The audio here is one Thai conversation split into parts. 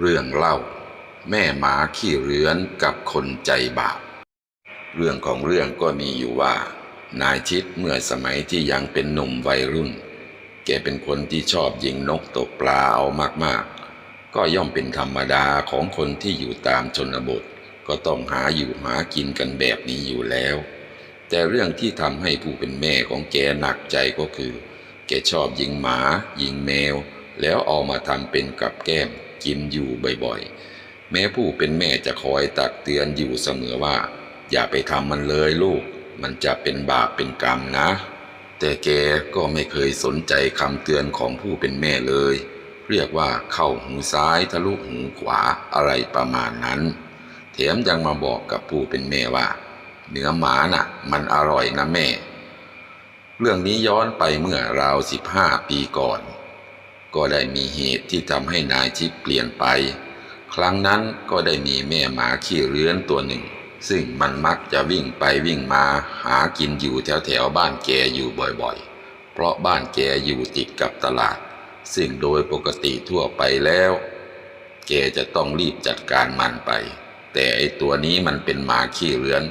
เรื่องเล่า แม่หมาขี้เรือนกับคนใจบาปเรื่องของเรื่องก็มีอยู่ว่า นายชิดเมื่อสมัยที่ยังเป็นหนุ่มวัยรุ่น แกเป็นคนที่ชอบยิงนกตกปลาเอามากๆ ก็ย่อมเป็นธรรมดาของคนที่อยู่ตามชนบท ก็ต้องหาอยู่หากินกันแบบนี้อยู่แล้ว แต่เรื่องที่ทำให้ผู้เป็นแม่ของแกหนักใจก็คือ แกชอบยิงหมา ยิงแมว แล้วเอามาทำเป็นกับแก้ม กินอยู่บ่อยๆ แม้ผู้เป็นแม่จะคอยตักเตือนอยู่เสมอว่า อย่าไปทำมันเลยลูก มันจะเป็นบาปเป็นกรรมนะ แต่แกก็ไม่เคยสนใจคำเตือนของผู้เป็นแม่เลย เรียกว่าเข้าหูซ้ายทะลุหูขวาอะไรประมาณนั้น แถมยังมาบอกกับผู้เป็นแม่ว่า เนื้อหมาน่ะ มันอร่อยนะแม่ เรื่องนี้ย้อนไปเมื่อราวสิบห้าปีก่อน ก็ได้มีเหตุที่ทำให้นายชิดเปลี่ยนไป ครั้งนั้นก็ได้มีแม่หมาขี้เรื้อนตัวหนึ่ง ซึ่งมันมักจะวิ่งไปวิ่งมาหากินอยู่แถวแถวบ้านแกอยู่บ่อยๆ เพราะบ้านแกอยู่ติดกับตลาด ซึ่งโดยปกติทั่วไปแล้ว แกจะต้องรีบจัดการมันไป แต่ไอตัวนี้มันเป็นหมาขี้เรื้อน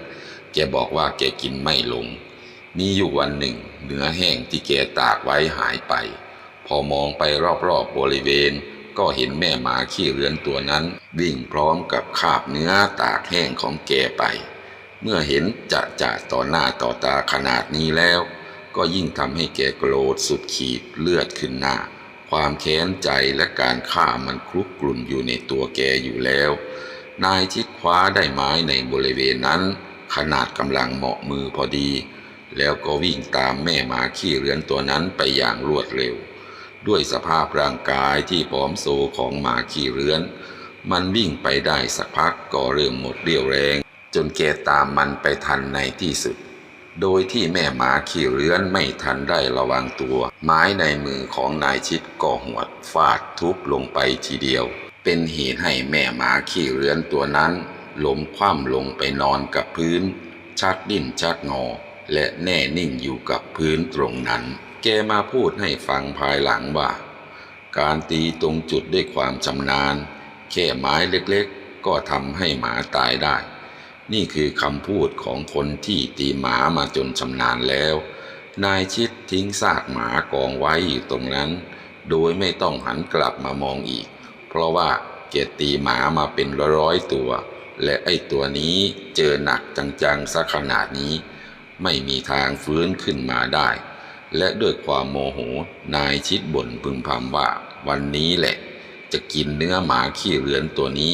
แกบอกว่าแกกินไม่ลง มีอยู่วันหนึ่งเนื้อแห้งที่แกตากไว้หายไป อมองไปรอบๆบบริเวณ ก็เห็นแม่หมาขี้เรือนตัวนั้น วิ่งพร้อมกับคาบเนื้อตากแห้งของแกไป เมื่อเห็นจะจะต่อหน้าต่อตาขนาดนี้แล้ว ก็ยิ่งทำให้แกโกรธสุดขีดเลือดขึ้นหน้า ความแค้นใจและการฆ่ามันคลุกกลุ่นอยู่ในตัวแกอยู่แล้ว นายชิดคว้าได้ไม้ในบริเวณนั้น ขนาดกำลังเหมาะมือพอดีแล้วก็วิ่งตามแม่หมาขี้เรือนตัวนั้นไปอย่างรวดเร็ว ด้วยสภาพร่างกายที่ผอมโซของหมาขี้เรือน มันวิ่งไปได้สักพักก็เริ่มหมดเรี่ยวแรง จนแกตามมันไปทันในที่สุด โดยที่แม่หมาขี้เรือนไม่ทันได้ระวังตัว ไม้ในมือของนายชิดก็หวดฟาดทุบลงไปทีเดียว เป็นเหตุให้แม่หมาขี้เรือนตัวนั้นล้มคว่ำลงไปนอนกับพื้น ชักดิ้นชักงอ และแน่นิ่งอยู่กับพื้นตรงนั้น แกมาพูดให้ฟังภายหลังว่า การตีตรงจุดด้วยความชำนาญ แค่ไม้เล็กๆ ก็ทำให้หมาตายได้ นี่คือคำพูดของคนที่ตีหมามาจนชำนาญแล้ว นายชิดทิ้งซากหมากองไว้อยู่ตรงนั้น โดยไม่ต้องหันกลับมามองอีก เพราะว่าแกตีหมามาเป็นร้อยๆตัว และไอ้ตัวนี้เจอหนักจังๆซะขนาดนี้ ไม่มีทางฟื้นขึ้นมาได้ และด้วยความโมโห นายชิดบ่นพึมพำว่า วันนี้แหละ จะกินเนื้อหมาขี้เรือนตัวนี้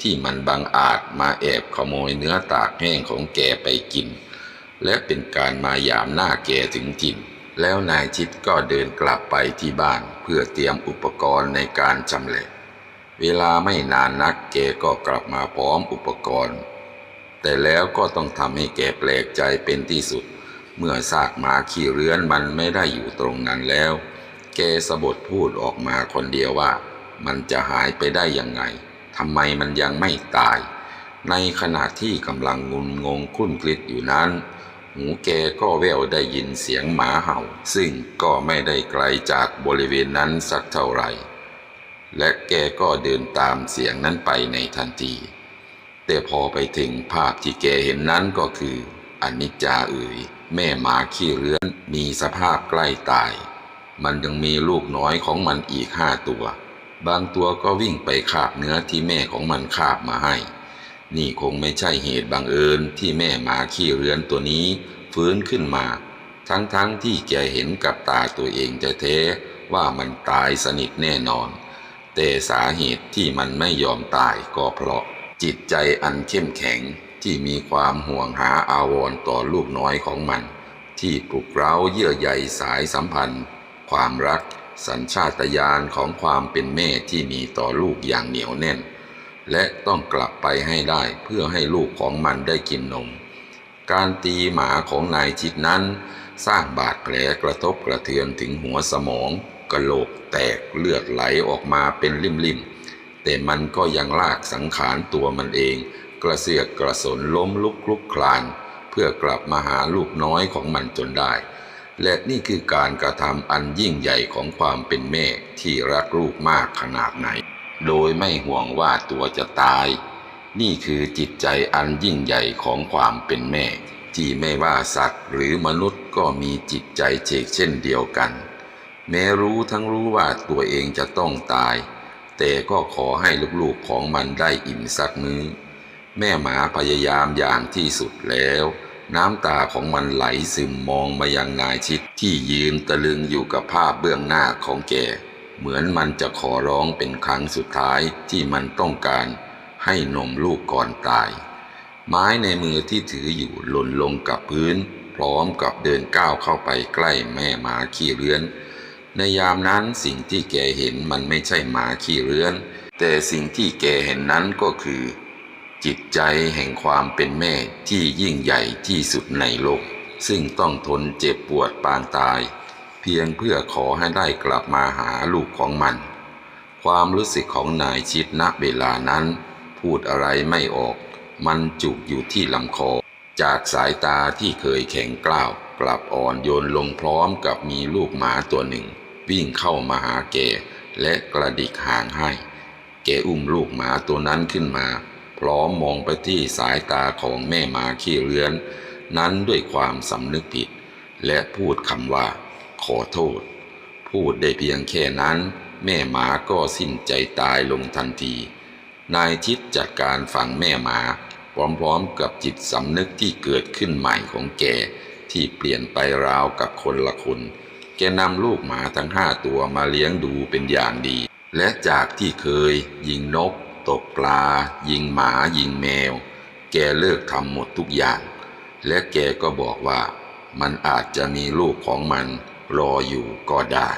ที่มันบังอาจมาแอบขโมยเนื้อตากแห้งของแกไปกิน และเป็นการมายามหน้าแกถึงจินแล้วนายชิดก็เดินกลับไปที่บ้านเพื่อเตรียมอุปกรณ์ในการชำแหละเวลาไม่นานนักแกก็กลับมาพร้อมอุปกรณ์ แต่แล้วก็ต้องทำให้แกแปลกใจเป็นที่สุด เมื่อซากหมาขี้เรือนมันไม่ได้อยู่ตรงนั้นแล้ว แกสะบดพูดออกมาคนเดียวว่า มันจะหายไปได้ยังไงทำไมมันยังไม่ตาย ในขณะที่กำลังงุนงงคุ้นกลิดอยู่นั้น หูแกก็แววได้ยินเสียงหมาเห่า ซึ่งก็ไม่ได้ไกลจากบริเวณนั้นสักเท่าไหร่ และแกก็เดินตามเสียงนั้นไปในทันที แต่พอไปถึงภาพที่แกเห็นนั้นก็คืออนิจจาเอ๋ย แม่หมาขี้เรือนมีสภาพใกล้ตาย มันยังมีลูกน้อยของมันอีกห้าตัว บางตัวก็วิ่งไปคาบเนื้อที่แม่ของมันคาบมาให้ นี่คงไม่ใช่เหตุบังเอิญที่แม่หมาขี้เรือนตัวนี้ฟื้นขึ้นมา ทั้งๆทที่แกเห็นกับตาตัวเองจะแท้ๆว่ามันตายสนิทแน่นอน แต่สาเหตุที่มันไม่ยอมตายก็เพราะจิตใจอันเข้มแข็ง ที่มีความห่วงหาอาวร์ต่อลูกน้อยของมัน ที่ปลุกเร้าเยื่อใยสายสัมพันธ์ ความรัก สัญชาตญาณของความเป็นแม่ที่มีต่อลูกอย่างเหนียวแน่น และต้องกลับไปให้ได้เพื่อให้ลูกของมันได้กินนม การตีหมาของนายจิตนั้น สร้างบาดแผลกระทบกระเทือนถึงหัวสมองกระโหลกแตกเลือดไหลออกมาเป็นริมๆแต่มันก็ยังลากสังขารตัวมันเอง กระเสือกกระสนล้มลุกคลุกคลาน เพื่อกลับมาหาลูกน้อยของมันจนได้ และนี่คือการกระทำอันยิ่งใหญ่ของความเป็นแม่ที่รักลูกมากขนาดไหน โดยไม่ห่วงว่าตัวจะตาย นี่คือจิตใจอันยิ่งใหญ่ของความเป็นแม่ ที่ไม่ว่าสัตว์หรือมนุษย์ก็มีจิตใจเชกเช่นเดียวกัน แม้รู้ทั้งรู้ว่าตัวเองจะต้องตายแต่ก็ขอให้ลูกๆของมันได้อิ่มสักมื้อ แม่หมาพยายามอย่างที่สุดแล้ว น้ำตาของมันไหลซึมมองมายังนายชิดที่ยืนตะลึงอยู่กับภาพเบื้องหน้าของแก เหมือนมันจะขอร้องเป็นครั้งสุดท้ายที่มันต้องการ ให้นมลูกก่อนตาย ไม้ในมือที่ถืออยู่หล่นลงกับพื้น พร้อมกับเดินก้าวเข้าไปใกล้แม่หมาขี้เรือน ในยามนั้นสิ่งที่แกเห็นมันไม่ใช่หมาขี้เรือน แต่สิ่งที่แกเห็นนั้นก็คือ จิตใจแห่งความเป็นแม่ที่ยิ่งใหญ่ที่สุดในโลก ซึ่งต้องทนเจ็บปวดปางตาย เพียงเพื่อขอให้ได้กลับมาหาลูกของมัน ความรู้สึกของนายชิดณเวลานั้น พูดอะไรไม่ออก มันจุกอยู่ที่ลำคอ จากสายตาที่เคยแข็งกล้าว กลับอ่อนโยนลงพร้อมกับมีลูกหมาตัวหนึ่ง วิ่งเข้ามาหาแกและกระดิกหางให้ แกอุ้มลูกหมาตัวนั้นขึ้นมา พร้อมมองไปที่สายตาของแม่หมาขี้เรือน นั้นด้วยความสำนึกผิด และพูดคำว่า ขอโทษ พูดได้เพียงแค่นั้น แม่หมาก็สิ้นใจตายลงทันที นายชิดจัดการฝังแม่หมา พร้อมๆกับจิตสำนึกที่เกิดขึ้นใหม่ของแกที่เปลี่ยนไปราวกับคนละคน แกนำลูกหมาทั้งห้าตัวมาเลี้ยงดูเป็นอย่างดี และจากที่เคยยิงนก ตกปลา ยิงหมา ยิงแมว แกเลิกทำหมดทุกอย่าง และแกก็บอกว่ามันอาจจะมีลูกของมันรออยู่ก็ได้